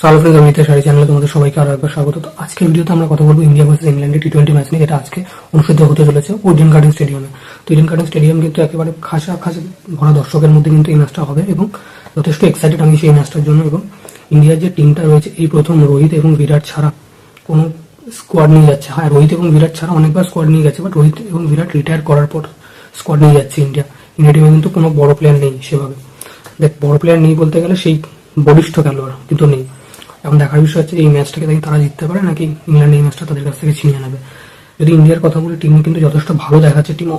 সালো ফ্রেন্ড আমি শাড়ি চ্যানেলে তোমাদের সবাইকে আরও একবার স্বাগত। তো আজকের ভিডিওতে আমরা কথা বলব ইন্ডিয়া ভার্সেস ইংল্যান্ডের টি টোয়েন্টি ম্যাচ নিয়ে, যেটা আজকে অনুষ্ঠিত হতে চলেছে ইডেন গার্ডেন স্টেডিয়ামে তো ইডেন গার্ডেন স্টেডিয়াম কিন্তু একেবারে খাসা খাসা ভরা দর্শকের মধ্যে কিন্তু এই ম্যাচটা হবে এবং যথেষ্ট এক্সাইটেড আমি সেই ম্যাচটার জন্য এবং ইন্ডিয়ার যে টিমটা রয়েছে, এই প্রথম রোহিত এবং বিরাট ছাড়া কোনো স্কোয়াড নিয়ে যাচ্ছে। হ্যাঁ রোহিত এবং বিরাট ছাড়া অনেকবার স্কোয়াড নিয়ে গেছে বাট রোহিত এবং বিরাট রিটায়ার করার পর স্কোয়াড নিয়ে যাচ্ছে ইন্ডিয়া। ইন্ডিয়া টিমে কিন্তু কোনো বড় প্লেয়ার নেই সেভাবে। দেখ, বড় প্লেয়ার নেই বলতে গেলে সেই বলিষ্ঠ খেলোয়াড় কিন্তু নেই। এখন দেখার বিষয় হচ্ছে এই ম্যাচটাকে দেখি তারা জিততে পারে নাকি ইংল্যান্ড এই ম্যাচটা তাদের কাছ থেকে ছিনিয়ে নেবে? যদি ইন্ডিয়ার কথা বলি টিম কিন্তু যথেষ্ট ভালো দেখাচ্ছে টিম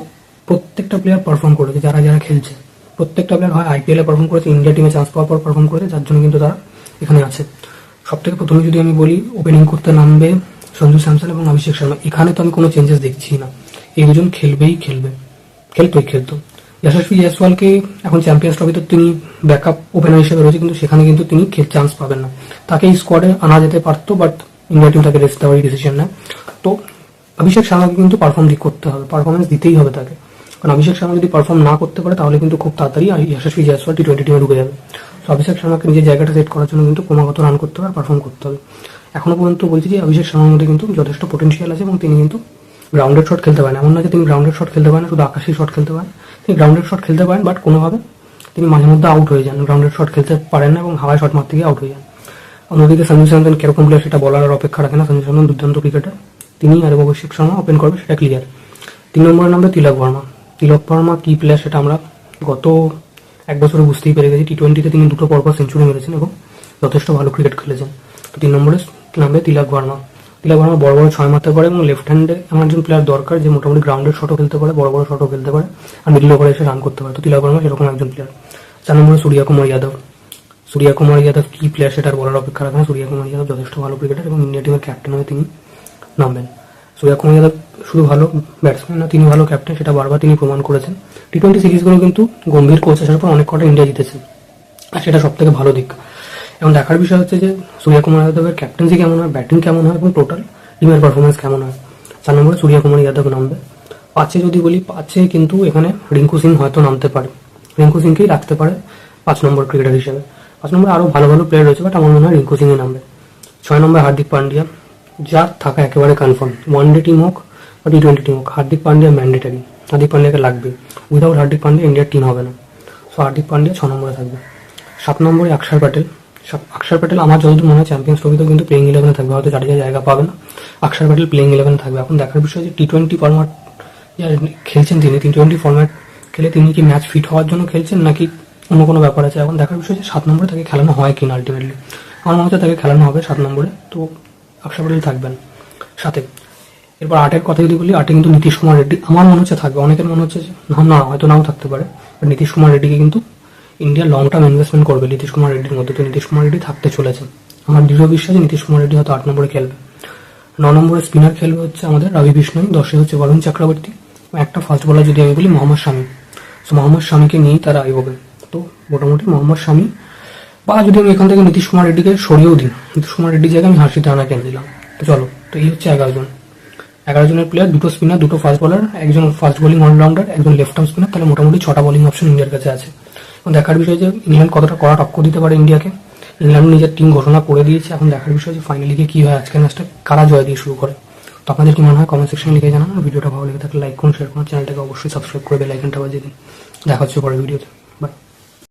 প্রত্যেকটা প্লেয়ার পারফর্ম করেছে, যারা যারা খেলছে। প্রত্যেকটা প্লেয়ার হয় আইপিএলে পারফর্ম করেছে ইন্ডিয়া টিমে চান্স পাওয়ার পর পারফর্ম করেছে, যার জন্য কিন্তু তারা এখানে আছে। সব থেকে প্রথমে যদি আমি বলি ওপেনিং করতে নামবে সঞ্জু স্যামসন এবং অভিষেক শর্মা। এখানে তো আমি কোনো চেঞ্জেস দেখছি না। এই দুজন খেলবেই খেলবে। খেলতোই খেলতো। যশস্বী জয়সওয়ালকে এখন চ্যাম্পিয়ন্স ট্রফিতে তিনি ব্যাকআপ ওপেনার হিসেবে রয়েছে, কিন্তু সেখানে কিন্তু তিনি খেল চান্স পাবেন না। তাকে এই স্কোয়াডে আনা যেতে পারতো বাট ইন্ডিয়া টিম তাকে রেস্ট দেওয়ার ডিসিশন নেয়। তো অভিষেক শর্মাকে কিন্তু পারফর্ম করতে হবে পারফরমেন্স দিতেই হবে তাকে। কারণ অভিষেক শর্মা যদি পারফর্ম না করতে পারে, তাহলে কিন্তু খুব তাড়াতাড়ি যশস্বী জয়সওয়াল টি টোয়েন্টি টিমে ঢুকে যাবে। তো অভিষেক শর্মাকে নিজের জায়গাটা সেট করার জন্য কিন্তু ক্রমাগত রান করতে হবে আর পারফর্ম করতে হবে। এখনও পর্যন্ত বলছি যে অভিষেক শর্মার মধ্যে কিন্তু যথেষ্ট পোটেন্সিয়াল আছে এবং তিনি কিন্তু গ্রাউন্ডেড শট খেলতে পারেন। এমন না যে তিনি গ্রাউন্ডেড শট খেলতে পারেন শুধু আকাশি শট খেলতে পারেন। গ্রাউন্ডেড শট খেলতে পারেন বাট কোনোভাবে তিনি মাঝে মধ্যে আউট হয়ে যান। গ্রাউন্ডেড শট খেলতে পারেন না এবং হাওয়ায় শট মারতে গিয়ে আউট হয়ে যান। অন্যদিকে সঞ্জু স্যামসন কীরকম প্লেয়ার সেটা বলার অপেক্ষা রাখে না। সঞ্জু স্যামসন দুর্দান্ত ক্রিকেটার তিনি আর অভিষেক শর্মা ওপেন করবে, সেটা ক্লিয়ার তিন নম্বরের নামবে তিলক বর্মা। তিলক বর্মা কি প্লেয়ার সেটা আমরা গত এক বছরে বুঝতেই পেরে গেছি। টি টোয়েন্টিতে তিনি দুটো পরপর সেঞ্চুরি মেরেছেন এবং যথেষ্ট ভালো ক্রিকেট খেলেছেন। তো তিন নম্বরে নামবে তিলক বর্মা। তিলক বর্মা বড় বড় ছয় মারতে পারে এবং লেফট হ্যান্ডে এমন একজন প্লেয়ার দরকার যে মোটামুটি গ্রাউন্ডের শটও খেলতে পারে, বড় বড় শটও খেলতে পারে আর মিডল ওভারে এসে রান করতে পারে। তো তিলক বর্মা সেরকম একজন প্লেয়ার চার নম্বরে সূর্যা কুমার যাদব। সূর্যা কুমার যাদব কি প্লেয়ার সেটার বলার অপেক্ষা রাখে না। সূর্যা কুমার যাদব যথেষ্ট ভালো ক্রিকেটার এবং ইন্ডিয়া টিমের ক্যাপ্টেন হয়ে তিনি নামবেন। সূর্যা কুমার যাদব শুধু ভালো ব্যাটসম্যান না, তিনি ভালো ক্যাপ্টেন সেটা বারবার তিনি প্রমাণ করেছেন। টি টোয়েন্টি সিরিজগুলো কিন্তু গম্ভীর কোচ আসার পর অনেক কটা ইন্ডিয়া জিতেছে। আর সেটা সব থেকে ভালো দিক। এবং দেখার বিষয় হচ্ছে যে সূর্যা কুমার যাদবের ক্যাপ্টেন্সি কেমন হয় ব্যাটিং কেমন হয় এবং টোটাল টিমের পারফরমেন্স কেমন হয়? চার নম্বরে সূর্যা কুমার যাদব নামবে। পাঁচে যদি বলি, পাঁচে কিন্তু এখানে রিঙ্কু সিং হয়তো নামতে পারে। রিঙ্কু সিংকেই রাখতে পারে পাঁচ নম্বর ক্রিকেটার হিসেবে। পাঁচ নম্বরে আরও ভালো ভালো প্লেয়ার রয়েছে বাট আমার মনে হয় রিঙ্কু সিংয়ে নামবে। ছয় নম্বরে হার্দিক পান্ডিয়া। যার থাকা একেবারে কনফার্ম ওয়ান ডে টিম হোক বা টি টোয়েন্টি টিম হোক, হার্দিক পান্ডিয়া ম্যান্ডেটারি হার্দিক পান্ডিয়াকে লাগবে উইদাউট হার্দিক পান্ডিয়া ইন্ডিয়ার টিম হবে না। সো হার্দিক পান্ডিয়া ছ নম্বরে থাকবে। সাত নম্বরে অক্ষর প্যাটেল। সব- অক্ষর প্যাটেল আমার যতদূর মনে হয় চ্যাম্পিয়ন্স ট্রফিতেও কিন্তু প্লেইং ইলেভেনে থাকবে, হয়তো জাডেজা জায়গা পাবে না। অক্ষর প্যাটেল প্লেইং ইলেভেনে থাকবে। এখন দেখার বিষয় যে টি টোয়েন্টি ফরম্যাট খেলছেন তিনি। টি টোয়েন্টি ফরম্যাট খেলে তিনি কি ম্যাচ ফিট হওয়ার জন্য খেলছেন নাকি অন্য কোনো ব্যাপার আছে? এখন দেখার বিষয় যে সাত নম্বরে তাকে খেলানো হয় কিনা আলটিমেটলি আমার মনে হচ্ছে তাকে খেলানো হবে সাত নম্বরে। তো অক্ষর প্যাটেল থাকবেন সাথে। এরপর আটের কথা যদি বলি, আটে কিন্তু নীতিশ কুমার রেড্ডি। আমার মনে হচ্ছে থাকবে। অনেকের মনে হচ্ছে না না, হয়তো নাও থাকতে পারে। বাট নীতিশ কুমার রেড্ডিকে কিন্তু ইন্ডিয়া লং টার্ম ইনভেস্টমেন্ট করবে। নীতিশ কুমার রেড্ডির মধ্যে তো নীতিশ কুমার রেড্ডি থাকতে চলেছে আমার দৃঢ় বিশ্বাস নীতিশ কুমার রেড্ডি হয়তো আট নম্বরে খেলবে। ন নম্বরে স্পিনার খেলবে হচ্ছে আমাদের রবি বিষ্ণই, দশে হচ্ছে বরুণ চক্রবর্তী। একটা ফাস্ট বলার যদি আমি বলি, মোহাম্মদ শামি। সো মোহাম্মদ শামিকে নিয়েই তারা এগোবে। তো, মোটামুটি মোহাম্মদ শামি বা যদি আমি এখান থেকে নীতিশ কুমার রেড্ডিকে সরিয়েও দিই, নীতিশ কুমার রেড্ডির জায়গায় আমি হাসি আনা কেন দিলাম? তো চলো, তো এই হচ্ছে এগারো জন। এগারো জনের প্লেয়ার দুটো স্পিনার দুটো ফাস্ট বলার একজন ফাস্ট বোলিং অলরাউন্ডার একজন লেফট আর্ম স্পিনার তাহলে মোটামুটি ছটা বোলিং অপশন ইন্ডিয়ার কাছে আছে। দেখার বিষয় যে ইংল্যান্ড কতটা কড়া টক্কর দিতে পারে ইন্ডিয়াকে। ইংল্যান্ড নিজের টিম ঘোষণা করে দিয়েছে। এখন দেখার বিষয় যে ফাইনালি কি হয় আজকের ম্যাচটা কারা জয় দিয়ে শুরু করে। তো আপনাদের কি মনে হয়? কমেন্ট সেকশনে লিখে জানান। ভিডিওটা ভালো লেগে থাকলে লাইক করুন শেয়ার করুন। চ্যানেলটাকে অবশ্যই সাবস্ক্রাইব করে বেল আইকনটা বাজিয়ে দিন। দেখা হচ্ছে পরের ভিডিওতে